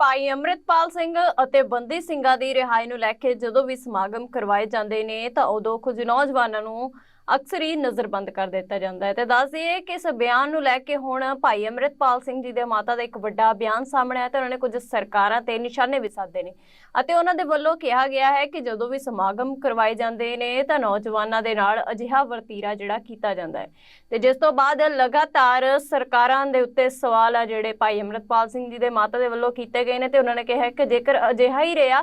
ਭਾਈ ਅੰਮ੍ਰਿਤਪਾਲ ਸਿੰਘ ਅਤੇ ਬੰਦੀ ਸਿੰਘਾਂ ਦੀ ਰਿਹਾਈ ਨੂੰ ਲੈ ਕੇ ਜਦੋਂ ਵੀ ਸਮਾਗਮ ਕਰਵਾਏ ਜਾਂਦੇ ਨੇ ਤਾਂ ਉਦੋਂ ਕੁਝ ਨੌਜਵਾਨਾਂ ਨੂੰ ਅਕਸਰ ਹੀ ਨਜ਼ਰਬੰਦ ਕਰ ਦਿੱਤਾ ਜਾਂਦਾ ਹੈ। ਤੇ ਦੱਸ ਦਈਏ ਕਿ ਇਸ ਬਿਆਨ ਨੂੰ ਲੈ ਕੇ ਹੁਣ ਭਾਈ ਅੰਮ੍ਰਿਤਪਾਲ ਸਿੰਘ ਜੀ ਦੇ ਮਾਤਾ ਦਾ ਇੱਕ ਵੱਡਾ ਬਿਆਨ ਸਾਹਮਣੇ ਆਇਆ ਤੇ ਉਹਨਾਂ ਨੇ ਕੁਝ ਸਰਕਾਰਾਂ ਤੇ ਨਿਸ਼ਾਨੇ ਵੀ ਸਾਧੇ ਨੇ। ਅਤੇ ਉਹਨਾਂ ਦੇ ਵੱਲੋਂ ਕਿਹਾ ਗਿਆ ਹੈ ਕਿ ਜਦੋਂ ਵੀ ਸਮਾਗਮ ਕਰਵਾਏ ਜਾਂਦੇ ਨੇ ਤਾਂ ਨੌਜਵਾਨਾਂ ਦੇ ਨਾਲ ਅਜਿਹਾ ਵਰਤੀਰਾ ਜਿਹੜਾ ਕੀਤਾ ਜਾਂਦਾ ਹੈ। ਤੇ ਜਿਸ ਤੋਂ ਬਾਅਦ ਲਗਾਤਾਰ ਸਰਕਾਰਾਂ ਦੇ ਉੱਤੇ ਸਵਾਲ ਆ ਜਿਹੜੇ ਭਾਈ ਅੰਮ੍ਰਿਤਪਾਲ ਸਿੰਘ ਜੀ ਦੇ ਮਾਤਾ ਦੇ ਵੱਲੋਂ ਕੀਤੇ ਗਏ ਨੇ ਤੇ ਉਹਨਾਂ ਨੇ ਕਿਹਾ ਕਿ ਜੇਕਰ ਅਜਿਹਾ ਹੀ ਰਿਹਾ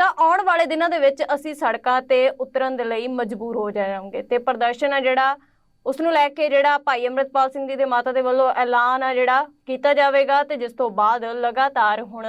ਤਾਂ ਆਉਣ ਵਾਲੇ ਦਿਨਾਂ ਦੇ ਵਿੱਚ ਅਸੀਂ ਸੜਕਾਂ ਤੇ ਉਤਰਨ ਦੇ ਲਈ ਮਜਬੂਰ ਹੋ ਜਾਵਾਂਗੇ ਤੇ ਪ੍ਰਦਰਸ਼ਨ ਆ ਜਿਹੜਾ ਉਸ ਨੂੰ ਲੈ ਕੇ ਜਿਹੜਾ ਭਾਈ ਅੰਮ੍ਰਿਤਪਾਲ ਸਿੰਘ ਜੀ ਦੇ ਮਾਤਾ ਦੇ ਵੱਲੋਂ ਐਲਾਨ ਆ ਜਿਹੜਾ ਕੀਤਾ ਜਾਵੇਗਾ ਤੇ ਜਿਸ ਤੋਂ ਬਾਅਦ ਲਗਾਤਾਰ ਹੁਣ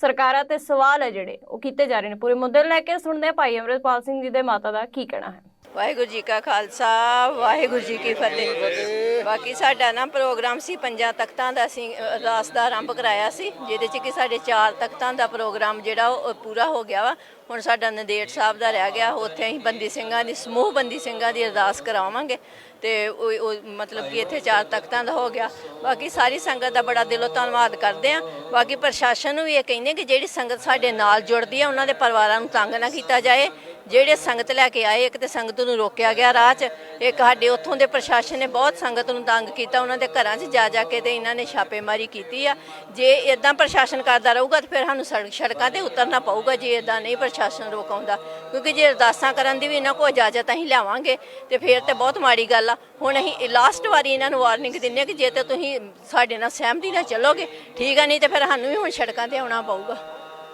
ਸਰਕਾਰਾਂ ਤੇ ਸਵਾਲ ਹੈ ਜਿਹੜੇ, ਉਹ ਕੀਤੇ ਜਾ ਰਹੇ ਨੇ। ਪੂਰੇ ਮੁੱਦੇ ਨੂੰ ਲੈ ਕੇ ਸੁਣਦੇ ਹਾਂ ਭਾਈ ਅੰਮ੍ਰਿਤਪਾਲ ਸਿੰਘ ਜੀ ਦੇ ਮਾਤਾ ਦਾ ਕੀ ਕਹਿਣਾ ਹੈ। ਵਾਹਿਗੁਰੂ ਜੀ ਕਾ ਖਾਲਸਾ, ਵਾਹਿਗੁਰੂ ਜੀ ਕੀ ਫਤਿਹ। ਬਾਕੀ ਸਾਡਾ ਨਾ ਪ੍ਰੋਗਰਾਮ ਸੀ ਪੰਜਾਂ ਤਖਤਾਂ ਦਾ ਅਸੀਂ ਅਰਦਾਸ ਦਾ ਆਰੰਭ ਕਰਾਇਆ ਸੀ, ਜਿਹਦੇ ਚ ਕਿ ਸਾਡੇ ਚਾਰ ਤਖਤਾਂ ਦਾ ਪ੍ਰੋਗਰਾਮ ਜਿਹੜਾ ਉਹ ਪੂਰਾ ਹੋ ਗਿਆ ਵਾ। ਹੁਣ ਸਾਡਾ ਨੰਦੇੜ ਸਾਹਿਬ ਦਾ ਰਹਿ ਗਿਆ, ਉੱਥੇ ਅਸੀਂ ਬੰਦੀ ਸਿੰਘਾਂ ਦੀ, ਸਮੂਹ ਬੰਦੀ ਸਿੰਘਾਂ ਦੀ ਅਰਦਾਸ ਕਰਾਵਾਂਗੇ। ਤੇ ਉਹ ਉਹ ਮਤਲਬ ਕਿ ਇੱਥੇ ਚਾਰ ਤਖਤਾਂ ਦਾ ਹੋ ਗਿਆ। ਬਾਕੀ ਸਾਰੀ ਸੰਗਤ ਦਾ ਬੜਾ ਦਿਲੋਂ ਧੰਨਵਾਦ ਕਰਦੇ ਆ। ਬਾਕੀ ਪ੍ਰਸ਼ਾਸਨ ਨੂੰ ਵੀ ਇਹ ਕਹਿੰਦੇ ਕਿ ਜਿਹੜੀ ਸੰਗਤ ਸਾਡੇ ਨਾਲ ਜੁੜਦੀ ਆ, ਉਹਨਾਂ ਦੇ ਪਰਿਵਾਰਾਂ ਨੂੰ ਤੰਗ ਨਾ ਕੀਤਾ ਜਾਏ। ਜਿਹੜੇ ਸੰਗਤ ਲੈ ਕੇ ਆਏ, ਇੱਕ ਤੇ ਸੰਗਤ ਨੂੰ ਰੋਕਿਆ ਗਿਆ ਰਾਹ 'ਚ, ਇੱਕ ਸਾਡੇ ਉੱਥੋਂ ਦੇ ਪ੍ਰਸ਼ਾਸਨ ਨੇ ਬਹੁਤ ਸੰਗਤ ਨੂੰ ਤੰਗ ਕੀਤਾ, ਉਹਨਾਂ ਦੇ ਘਰਾਂ 'ਚ ਜਾ ਜਾ ਕੇ ਤੇ ਇਹਨਾਂ ਨੇ ਛਾਪੇਮਾਰੀ ਕੀਤੀ ਆ। ਜੇ ਇਦਾਂ ਪ੍ਰਸ਼ਾਸਨ ਕਰਦਾ ਰਹੂਗਾ ਤਾਂ ਫਿਰ ਸਾਨੂੰ ਸੜਕ ਸੜਕਾਂ ਤੇ ਉਤਰਨਾ ਪਊਗਾ, ਜੇ ਇਦਾਂ ਨਹੀਂ ਪ੍ਰਸ਼ਾਸਨ ਰੋਕਾਉਂਦਾ। ਕਿਉਂਕਿ ਜੇ ਅਰਦਾਸਾਂ ਕਰਨ ਦੀ ਵੀ ਇਹਨਾਂ ਕੋਲ ਇਜਾਜ਼ਤ ਅਸੀਂ ਲਿਆਵਾਂਗੇ, ਤੇ ਫਿਰ ਤੇ ਬਹੁਤ ਮਾੜੀ ਗੱਲ ਆ। ਹੁਣ ਅਸੀਂ ਲਾਸਟ ਵਾਰੀ ਇਹਨਾਂ ਨੂੰ ਵਾਰਨਿੰਗ ਦਿੰਨੇ ਆ ਕਿ ਜੇ ਤੇ ਤੁਸੀਂ ਸਾਡੇ ਨਾਲ ਸਹਿਮਤੀ ਨਾਲ ਚੱਲੋਗੇ, ਠੀਕ ਆ, ਨਹੀਂ ਤੇ ਫਿਰ ਸਾਨੂੰ ਵੀ ਹੁਣ ਸੜਕਾਂ ਤੇ ਆਉਣਾ ਪਊਗਾ।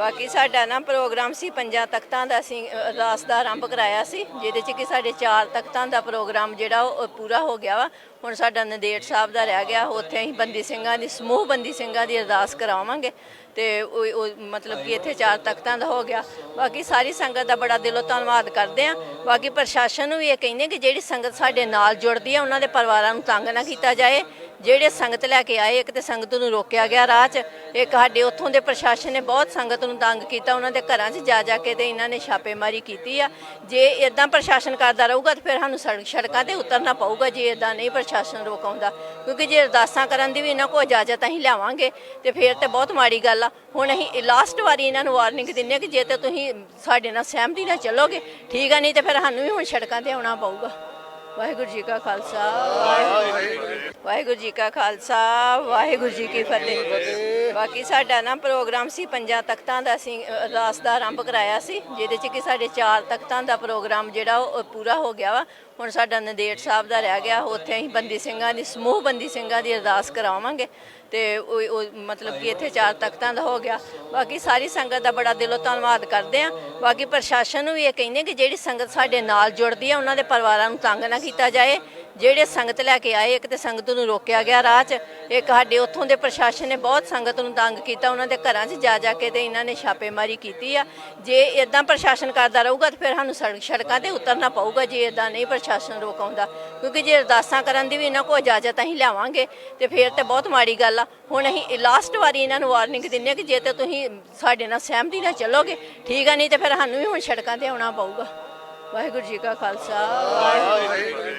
ਬਾਕੀ ਸਾਡਾ ਨਾ ਪ੍ਰੋਗਰਾਮ ਸੀ ਪੰਜਾਂ ਤਖਤਾਂ ਦਾ ਅਸੀਂ ਅ, ਅਰਦਾਸ ਦਾ ਆਰੰਭ ਕਰਾਇਆ ਸੀ ਜਿਹਦੇ ਚ ਕਿ ਸਾਡੇ ਚਾਰ ਤਖਤਾਂ ਦਾ ਪ੍ਰੋਗਰਾਮ ਜਿਹੜਾ ਉਹ ਪੂਰਾ ਹੋ ਗਿਆ ਵਾ। ਹੁਣ ਸਾਡਾ ਨੰਦੇੜ ਸਾਹਿਬ ਦਾ ਰਹਿ ਗਿਆ ਉੱਥੇ ਅਸੀਂ ਬੰਦੀ ਸਿੰਘਾਂ ਦੀ ਸਮੂਹ ਬੰਦੀ ਸਿੰਘਾਂ ਦੀ ਅਰਦਾਸ ਕਰਾਵਾਂਗੇ। ਤੇ ਉਹ ਉਹ ਮਤਲਬ ਕਿ ਇੱਥੇ ਚਾਰ ਤਖਤਾਂ ਦਾ ਹੋ ਗਿਆ। ਬਾਕੀ ਸਾਰੀ ਸੰਗਤ ਦਾ ਬੜਾ ਦਿਲੋਂ ਧੰਨਵਾਦ ਕਰਦੇ ਆ। ਬਾਕੀ ਪ੍ਰਸ਼ਾਸਨ ਨੂੰ ਵੀ ਇਹ ਕਹਿੰਦੇ ਕਿ ਜਿਹੜੀ ਸੰਗਤ ਸਾਡੇ ਨਾਲ ਜੁੜਦੀ ਆ ਉਹਨਾਂ ਦੇ ਪਰਿਵਾਰਾਂ ਨੂੰ ਤੰਗ ਨਾ ਕੀਤਾ ਜਾਏ। ਜਿਹੜੇ ਸੰਗਤ ਲੈ ਕੇ ਆਏ, ਇੱਕ ਤੇ ਸੰਗਤ ਨੂੰ ਰੋਕਿਆ ਗਿਆ ਰਾਹ 'ਚ, ਇੱਕ ਸਾਡੇ ਉੱਥੋਂ ਦੇ ਪ੍ਰਸ਼ਾਸਨ ਨੇ ਬਹੁਤ ਸੰਗਤ ਨੂੰ ਤੰਗ ਕੀਤਾ, ਉਹਨਾਂ ਦੇ ਘਰਾਂ 'ਚ ਜਾ ਜਾ ਕੇ ਤੇ ਇਹਨਾਂ ਨੇ ਛਾਪੇਮਾਰੀ ਕੀਤੀ ਆ। ਜੇ ਇਦਾਂ ਪ੍ਰਸ਼ਾਸਨ ਕਰਦਾ ਰਹੂਗਾ ਤਾਂ ਫਿਰ ਸਾਨੂੰ ਸੜਕ, ਸੜਕਾਂ ਤੇ ਉਤਰਨਾ ਪਊਗਾ, ਜੇ ਇਦਾਂ ਨਹੀਂ ਪ੍ਰਸ਼ਾਸਨ ਰੋਕਾਉਂਦਾ। ਕਿਉਂਕਿ ਜੇ ਅਰਦਾਸਾਂ ਕਰਨ ਦੀ ਵੀ ਇਹਨਾਂ ਕੋਲ ਇਜਾਜ਼ਤ ਅਸੀਂ ਲਿਆਵਾਂਗੇ, ਤੇ ਫਿਰ ਤੇ ਬਹੁਤ ਮਾੜੀ ਗੱਲ ਆ। ਹੁਣ ਅਸੀਂ ਲਾਸਟ ਵਾਰੀ ਇਹਨਾਂ ਨੂੰ ਵਾਰਨਿੰਗ ਦਿੰਨੇ ਆ ਕਿ ਜੇ ਤੇ ਤੁਸੀਂ ਸਾਡੇ ਨਾਲ ਸਹਿਮਤੀ ਨਾਲ ਚੱਲੋਗੇ, ਠੀਕ ਆ, ਨਹੀਂ ਤੇ ਫਿਰ ਸਾਨੂੰ ਵੀ ਹੁਣ ਸੜਕਾਂ ਤੇ ਆਉਣਾ ਪਊਗਾ। ਵਾਹਿਗੁਰੂ ਜੀ ਕਾ ਖਾਲਸਾ ਵਾਹਿਗੁਰੂ ਵਾਹਿਗੁਰੂ ਜੀ ਕਾ ਖਾਲਸਾ ਵਾਹਿਗੁਰੂ ਜੀ ਕੀ ਫਤਿਹ। ਬਾਕੀ ਸਾਡਾ ਨਾ ਪ੍ਰੋਗਰਾਮ ਸੀ ਪੰਜਾਂ ਤਖਤਾਂ ਦਾ ਅਸੀਂ ਅ, ਅਰਦਾਸ ਦਾ ਆਰੰਭ ਕਰਾਇਆ ਸੀ ਜਿਹਦੇ ਚ ਕਿ ਸਾਡੇ ਚਾਰ ਤਖਤਾਂ ਦਾ ਪ੍ਰੋਗਰਾਮ ਜਿਹੜਾ ਉਹ ਪੂਰਾ ਹੋ ਗਿਆ ਵਾ। ਹੁਣ ਸਾਡਾ ਨੰਦੇੜ ਸਾਹਿਬ ਦਾ ਰਹਿ ਗਿਆ, ਉੱਥੇ ਅਸੀਂ ਬੰਦੀ ਸਿੰਘਾਂ ਦੀ, ਸਮੂਹ ਬੰਦੀ ਸਿੰਘਾਂ ਦੀ ਅਰਦਾਸ ਕਰਾਵਾਂਗੇ। ਤੇ ਉਹ ਮਤਲਬ ਕਿ ਇੱਥੇ ਚਾਰ ਤਖਤਾਂ ਦਾ ਹੋ ਗਿਆ। ਬਾਕੀ ਸਾਰੀ ਸੰਗਤ ਦਾ ਬੜਾ ਦਿਲੋਂ ਧੰਨਵਾਦ ਕਰਦੇ ਆ ਬਾਕੀ ਪ੍ਰਸ਼ਾਸਨ ਨੂੰ ਵੀ ਇਹ ਕਹਿੰਦੇ ਕਿ ਜਿਹੜੀ ਸੰਗਤ ਸਾਡੇ ਨਾਲ ਜੁੜਦੀ ਆ ਉਹਨਾਂ ਦੇ ਪਰਿਵਾਰਾਂ ਨੂੰ ਤੰਗ ਨਾ ਕੀਤਾ ਜਾਏ। ਜਿਹੜੇ ਸੰਗਤ ਲੈ ਕੇ ਆਏ, ਇੱਕ ਤੇ ਸੰਗਤ ਨੂੰ ਰੋਕਿਆ ਗਿਆ ਰਾਹ 'ਚ, ਇੱਕ ਸਾਡੇ ਉੱਥੋਂ ਦੇ ਪ੍ਰਸ਼ਾਸਨ ਨੇ ਬਹੁਤ ਸੰਗਤ ਨੂੰ ਤੰਗ ਕੀਤਾ, ਉਹਨਾਂ ਦੇ ਘਰਾਂ 'ਚ ਜਾ ਜਾ ਕੇ ਤੇ ਇਹਨਾਂ ਨੇ ਛਾਪੇਮਾਰੀ ਕੀਤੀ ਆ। ਜੇ ਇਦਾਂ ਪ੍ਰਸ਼ਾਸਨ ਕਰਦਾ ਰਹੂਗਾ ਤਾਂ ਫਿਰ ਸਾਨੂੰ ਸੜਕ, ਸੜਕਾਂ ਤੇ ਉਤਰਨਾ ਪਊਗਾ, ਜੇ ਇਦਾਂ ਨਹੀਂ ਪ੍ਰਸ਼ਾਸਨ ਰੋਕਾਉਂਦਾ। ਕਿਉਂਕਿ ਜੇ ਅਰਦਾਸਾਂ ਕਰਨ ਦੀ ਵੀ ਇਹਨਾਂ ਕੋਲ ਇਜਾਜ਼ਤ ਅਸੀਂ ਲਿਆਵਾਂਗੇ, ਤੇ ਫਿਰ ਤੇ ਬਹੁਤ ਮਾੜੀ ਗੱਲ ਆ। ਹੁਣ ਅਸੀਂ ਲਾਸਟ ਵਾਰੀ ਇਹਨਾਂ ਨੂੰ ਵਾਰਨਿੰਗ ਦਿੰਨੇ ਆ ਕਿ ਜੇ ਤੇ ਤੁਸੀਂ ਸਾਡੇ ਨਾਲ ਸਹਿਮਤੀ ਨਾਲ ਚੱਲੋਗੇ, ਠੀਕ ਆ, ਨਹੀਂ ਤੇ ਫਿਰ ਸਾਨੂੰ ਵੀ ਹੁਣ ਸੜਕਾਂ ਤੇ ਆਉਣਾ ਪਊਗਾ। ਵਾਹਿਗੁਰੂ ਜੀ ਕਾ ਖਾਲਸਾ। ਵਾਹਿਗੁਰੂ